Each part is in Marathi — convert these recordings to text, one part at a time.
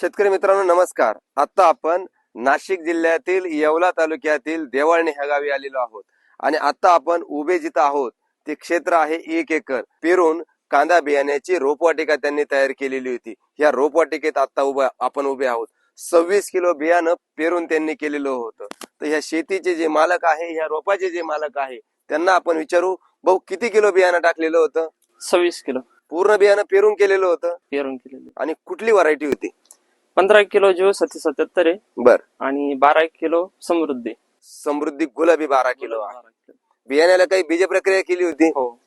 शेतकरी मित्रांनो नमस्कार. आता आपण नाशिक जिल्ह्यातील येवला तालुक्यातील देवाळणी ह्या गावी आलेलो आहोत. आणि आता आपण उभे जिथं आहोत ते क्षेत्र आहे एक एकर. पेरून कांदा बियाण्याची रोपवाटिका त्यांनी तयार केलेली होती. या रोपवाटिकेत आता उभा आपण उभे आहोत. सव्वीस किलो बियाणं पेरून त्यांनी केलेलं होतं. तर ह्या शेतीचे जे मालक आहे ह्या रोपाचे जे मालक आहे त्यांना आपण विचारू भाऊ किती किलो बियाणं टाकलेलं होतं? सव्वीस किलो. पूर्ण बियाणं पेरून केलेलं होतं? पेरून केलेले. आणि कुठली व्हरायटी होती? पंधरा किलो जीव सती सत्याहत्तर आहे. बर. आणि बारा किलो समृद्धी. समृद्धी गुलाबी बारा किलो आहे. बियाण्याला काही बीज प्रक्रिया केली होती? हो.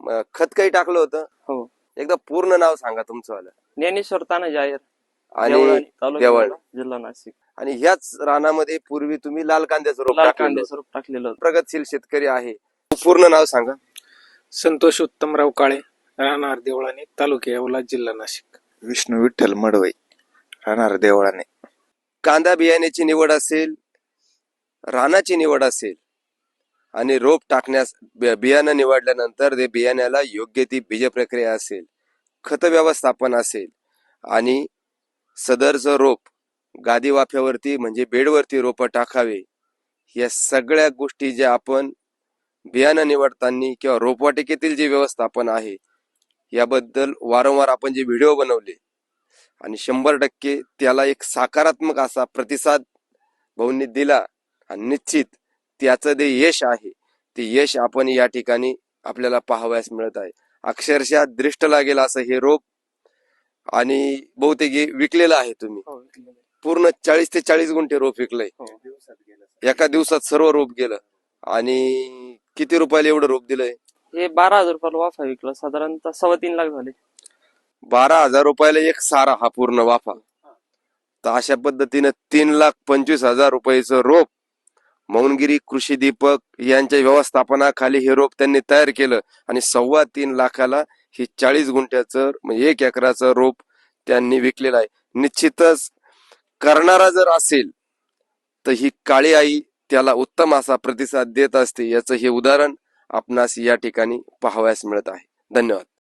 म, खत काही टाकलं होतं? हो. एकदा पूर्ण नाव सांगा तुमचं. वालं. ज्ञानेश्वर ताना जाहीर. आणि देवळाली, तालुका देवळ येवला, जिल्हा नाशिक. आणि ह्याच रानामध्ये पूर्वी तुम्ही लाल कांद्याचं रोप लाल होतं. रोप टाकलेलं होतं. प्रगतशील शेतकरी आहे. पूर्ण नाव सांगा. संतोष उत्तमराव काळे राहणार देवळाने तालुका येवला जिल्हा नाशिक. विष्णू विठ्ठल मडवई. राहणार देवळाने. कांदा बियाण्याची निवड असेल रानाची निवड असेल आणि रोप टाकण्यास बियाणं निवडल्यानंतर ते बियाण्याला योग्य ती बीज प्रक्रिया असेल खत व्यवस्थापन असेल आणि सदरचं रोप गादी वाफ्यावरती म्हणजे बेडवरती रोप टाकावे या सगळ्या गोष्टी ज्या आपण बियाणं निवडताना किंवा रोपवाटिकेतील जे व्यवस्थापन आहे याबद्दल वारंवार आपण जे व्हिडिओ बनवले आणि शंभर टक्के त्याला एक सकारात्मक असा प्रतिसाद भाऊंनी दिला. आणि निश्चित त्याचं जे यश आहे ते यश आपण या ठिकाणी आपल्याला पाहावयास मिळत आहे. अक्षरशः दृष्ट लागेल असं हे रोप आणि बहुतेक विकलेलं आहे तुम्ही. हो, पूर्ण चाळीस ते चाळीस गुंठे रोप विकलंय. हो. एका दिवसात सर्व रोप गेलं. आणि किती रुपयाला एवढं रोप दिलंय? हे बारा हजार रुपयाला वाफा विकला. साधारणतः सव्वा तीन लाख झाले. बारा हजार रुपयाला एक सारा हा पूर्ण वाफा. तर अशा पद्धतीनं तीन लाख पंचवीस हजार रुपयाचं रोप मौनगिरी कृषी दीपक यांच्या व्यवस्थापनाखाली हे रोप त्यांनी तयार केलं आणि सव्वा तीन लाखाला हे चाळीस गुंठ्याचं म्हणजे एक एकराचं रोप त्यांनी विकलेलं आहे. निश्चितच करणारा जर असेल तर ही काळी आई त्याला उत्तम असा प्रतिसाद देत असते याचं हे उदाहरण आपणास या ठिकाणी पाहावयास मिळत आहे. धन्यवाद.